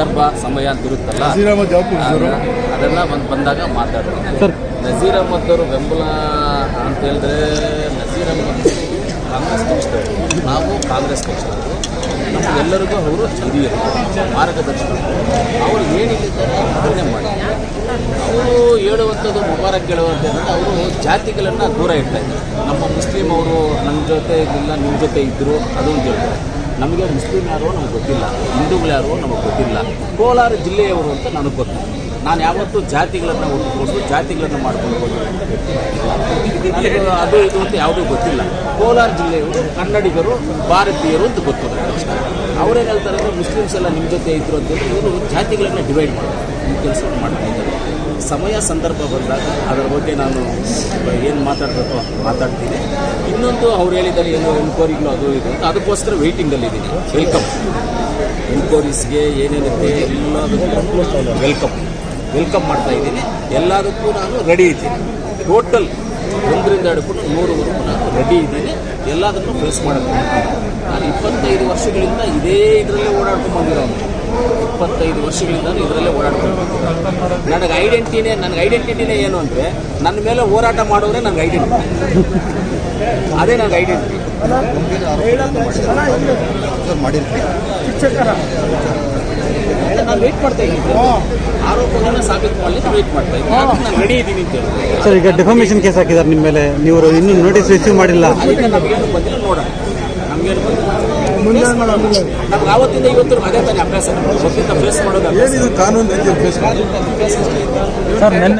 ಸಂದರ್ಭ ಸಮಯ ಅಂತ ಇರುತ್ತಲ್ಲ? ಅದೆಲ್ಲ ಬಂದು ಬಂದಾಗ ಮಾತಾಡ್ತಾರೆ ಸರ್. ನಜೀರ್ ಅಹಮದ್ ಅವರು ಬೆಂಬಲ ಅಂತ ಹೇಳಿದ್ರೆ ನಜೀರ್ ಅಹಮದ್ ಕಾಂಗ್ರೆಸ್ ಪಕ್ಷದವರು. ನಾವು ಕಾಂಗ್ರೆಸ್ ಪಕ್ಷದವರು. ನಮಗೆಲ್ಲರಿಗೂ ಅವರು ಹಿರಿಯರು ಮಾರ್ಗದರ್ಶಕರು ಅವರು ಏನಿದ್ದಾರೆ ಅದನ್ನೇ ಮಾಡಿ. ಅವರು ಹೇಳುವಂಥದ್ದು ಮುಬಾರಕ್ ಹೇಳುವಂಥದ್ದು ಅವರು ಜಾತಿಗಳನ್ನು ದೂರ ಇಡ್ತಾ ಇದ್ದಾರೆ. ನಮ್ಮ ಮುಸ್ಲಿಂ ಅವರು ನಮ್ಮ ಜೊತೆ ಇದ್ದಿಲ್ಲ ನಿಮ್ಮ ಜೊತೆ ಇದ್ದರು ಅದೊಂದು ಹೇಳ್ತಾರೆ. ನಮಗೆ ಮುಸ್ಲಿಮ್ ಯಾರೋ ನಮ್ಗೆ ಗೊತ್ತಿಲ್ಲ. ಹಿಂದೂಗಳು ಯಾರು ನಮಗೆ ಗೊತ್ತಿಲ್ಲ. ಕೋಲಾರ ಜಿಲ್ಲೆಯವರು ಅಂತ ನನಗೆ ಗೊತ್ತು. ನಾನು ಯಾವತ್ತೂ ಜಾತಿಗಳನ್ನು ಒಟ್ಟುಕೊಂಡು ಜಾತಿಗಳನ್ನು ಮಾಡ್ಕೊಂಡು ಅದು ಇದು ಅಂತ ಯಾವುದೂ ಗೊತ್ತಿಲ್ಲ. ಕೋಲಾರ ಜಿಲ್ಲೆಯವರು, ಕನ್ನಡಿಗರು, ಭಾರತೀಯರು ಅಂತ ಗೊತ್ತು. ಅವರೇನು ಹೇಳ್ತಾರೆ ಅಂದರೆ ಮುಸ್ಲಿಮ್ಸ್ ಎಲ್ಲ ನಿಮ್ಮ ಜೊತೆ ಇದ್ರು ಅಂತೇಳಿ ಇವರು ಜಾತಿಗಳನ್ನು ಡಿವೈಡ್ ಮಾಡ್ತಾರೆ. ಈ ಕೆಲಸವನ್ನು ಮಾಡ್ತಾ ಸಮಯ ಸಂದರ್ಭ ಬಂದಾಗ ಅದರ ಬಗ್ಗೆ ನಾನು ಏನು ಮಾತಾಡಬೇಕು ಮಾತಾಡ್ತೀನಿ. ಇನ್ನೊಂದು ಅವ್ರು ಹೇಳಿದ್ದಾರೆ, ಏನೋ ಎನ್ಕ್ವೈರಿಗಳು ಅದು ಇದು ಅಂತ. ಅದಕ್ಕೋಸ್ಕರ ವೆಯ್ಟಿಂಗಲ್ಲಿದ್ದೀನಿ ವೆಲ್ಕಮ್ ಎನ್ಕ್ವೈರೀಸ್ಗೆ ಏನೇನಿದೆ, ಎಲ್ಲದಕ್ಕೂ ವೆಲ್ಕಮ್ ವೆಲ್ಕಮ್ ಮಾಡ್ತಾ ಇದ್ದೀನಿ. ಎಲ್ಲದಕ್ಕೂ ನಾನು ರೆಡಿ ಇದ್ದೀನಿ. ಟೋಟಲ್ ಒಂದರಿಂದ ಹಿಡ್ಕೊಂಡು ನೂರವರೆಗೂ ನಾನು ರೆಡಿ ಇದ್ದೀನಿ. ಎಲ್ಲದನ್ನು ಫೇಸ್ ಮಾಡೋಕ್ಕೆ ನಾನು ಇಪ್ಪತ್ತೈದು ವರ್ಷಗಳಿಂದ ಇದೇ ಇದರಲ್ಲೇ ಓಡಾಡ್ಕೊಂಡು ಬಂದಿರೋನು. ಇಪ್ಪತ್ತೈದು ವರ್ಷಗಳಿಂದ ಇದರಲ್ಲೇ ಓಡಾಡ್ಕೊಂಡು ಬಂದಿರೋನು. ನನಗೆ ಐಡೆಂಟಿಟಿನೇ ನನಗೆ ಐಡೆಂಟಿಟಿನೇ ಏನು ಅಂದರೆ ನನ್ನ ಮೇಲೆ ಹೋರಾಟ ಮಾಡೋರೇ ನನಗೆ ಐಡೆಂಟಿಟಿ ಅದೇ ನನಗೆ ಐಡೆಂಟಿಟಿ ಮಾಡಿರ್ತೀವಿ ನಾನು ವೇಟ್ ಮಾಡ್ತಾ ಇದ್ದೀನಿ. ಆರೋಪಗಳನ್ನ ಸಾಬೀತು ಮಾಡಲಿಕ್ಕೆ ವೇಟ್ ಮಾಡ್ತಾ ಇದ್ದೀನಿ. ಅದಕ್ಕೆ ನಾನು ರೆಡಿ ಇದ್ದೀನಿ ಅಂತ ಹೇಳಿ ಸರ್ ಈಗ ಡಿಫಾಮೇಷನ್ ಕೇಸ್ ಹಾಕಿದ್ದಾರೆ ನಿಮ್ಮ ಮೇಲೆ. ನೀವು ಇನ್ನೂ ನೋಟಿಸ್ ರಿಸೀವ್ ಮಾಡಿಲ್ಲ. ಅದಕ್ಕೆ ನಮಗೇನು ಬಂದಿಲ್ಲ ನೋಡೋಣ ನಮಗೇನು ಬಂದಿಲ್ಲ. ನಮ್ಗೆ ಆವತ್ತಿಂದ ಇವತ್ತು ಅದೇ ತಾನೇ ಅಭ್ಯಾಸ. ಫೇಸ್ ಮಾಡೋದು ಕಾನೂನು. ಸರ್ ನೆನ್ನೆ